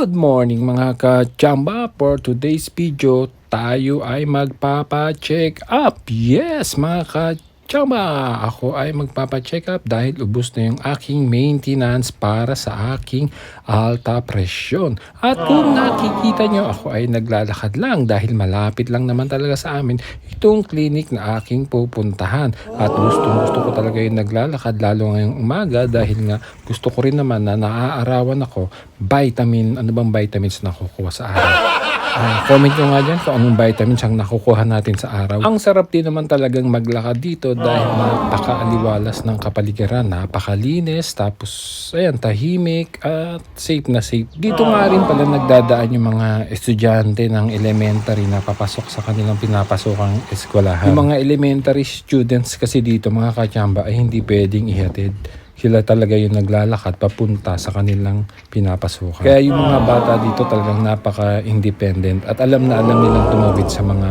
Good morning mga ka-chamba. For today's video, tayo ay magpapa-check up. Yes mga ka-chamba. Ako ay magpapa-check up dahil ubos na yung aking maintenance para sa aking alta presyon. At kung nakikita nyo, ako ay naglalakad lang dahil malapit lang naman talaga sa amin itong clinic na aking pupuntahan. At gusto gusto ko talaga yung naglalakad lalo ngayong umaga dahil nga gusto ko rin naman na naaarawan ako vitamin, ano bang vitamins na nakukuha sa araw. Ah, comment nyo nga dyan kung anong vitamins ang nakukuha natin sa araw. Ang sarap din naman talagang maglakad dito dahil napakaaliwalas ng kapaligiran, napakalinis, tapos ayan, tahimik at safe na safe. Dito nga rin pala nagdadaan yung mga estudyante ng elementary na papasok sa kanilang pinapasokang eskwelahan. Yung mga elementary students kasi dito mga kachamba ay hindi pwedeng ihatid sila talaga yung naglalakad papunta sa kanilang pinapasukan. Kaya yung mga bata dito talagang napaka-independent at alam na alam nilang tumawid sa mga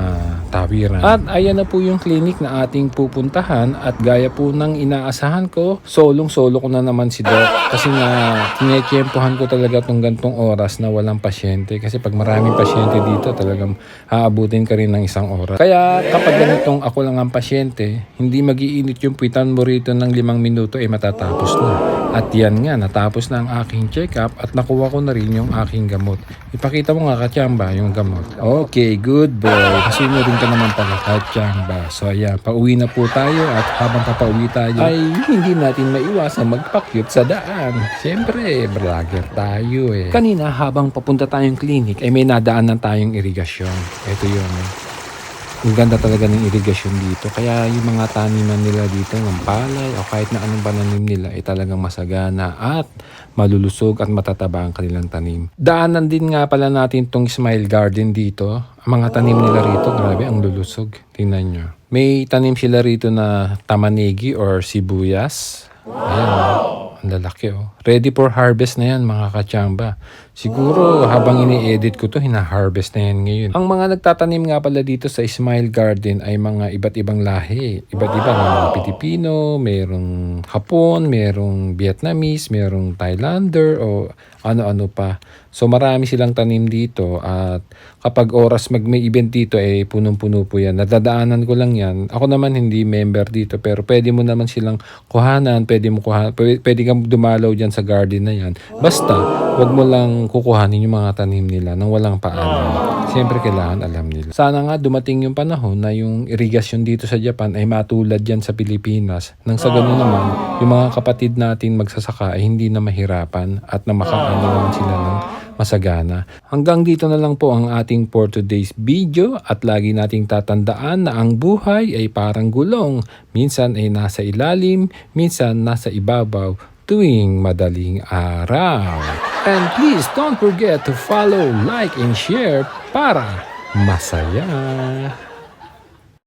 tawiran. At ayan na po yung clinic na ating pupuntahan at gaya po ng inaasahan ko, solong-solo ko na naman si Doc kasi nga kinekempohan ko talaga tong gantong oras na walang pasyente kasi pag maraming pasyente dito talagang aabutin ka rin ng isang oras. Kaya kapag ganitong ako lang ang pasyente, hindi magiinit yung puwitan mo rito ng limang minuto ay matatapos na. At yan nga, natapos na ang aking check-up at nakuha ko na rin yung aking gamot. Ipakita mo nga katsamba yung gamot. Okay, good boy. Kasunod ka naman pala katsamba. So ayan, pauwi na po tayo at habang papauwi tayo ay hindi natin maiwasan magpakyut sa daan. Siyempre, vlogger tayo eh. Kanina habang papunta tayong clinic ay may nadaanan tayong irigasyon. Ito yun. Ang ganda talaga ng irigasyon dito. Kaya yung mga taniman nila dito ng palay o kahit na anong pananim nila ay talagang masagana at malulusog at matataba ang kanilang tanim. Daanan din nga pala natin tong Smile Garden dito. Ang mga tanim nila rito, grabe, ang lulusog. Tingnan nyo. May tanim sila rito na tamanigi or sibuyas. Ayan, oh. Ang lalaki oh. Ready for harvest na yan mga kachamba. Siguro habang ini-edit ko to, hina-harvest na yan ngayon. Ang mga nagtatanim nga pala dito sa Smile Garden ay mga iba't ibang lahi. Iba't iba, may mga Pilipino, merong Hapon, merong Vietnamese, merong Thailander o ano-ano pa. So marami silang tanim dito at kapag oras mag may event dito ay eh, punong-puno po yan. Nadadaanan ko lang yan. Ako naman hindi member dito pero pwede mo naman silang kuhanan, pwede mo kuhanan, pwede, pwede kang dumalaw dyan sa garden na yan. Basta, wag mo lang kukuhanin yung mga tanim nila nang walang paalam. Siyempre kailangan alam nila. Sana nga dumating yung panahon na yung irigasyon dito sa Japan ay matulad yan sa Pilipinas. Nang sa ganun naman, yung mga kapatid natin magsasaka ay hindi na mahirapan at na makaano sila ng masagana. Hanggang dito na lang po ang ating for today's video at lagi nating tatandaan na ang buhay ay parang gulong. Minsan ay nasa ilalim, minsan nasa ibabaw tuwing madaling araw. And please don't forget to follow, like, and share para masaya.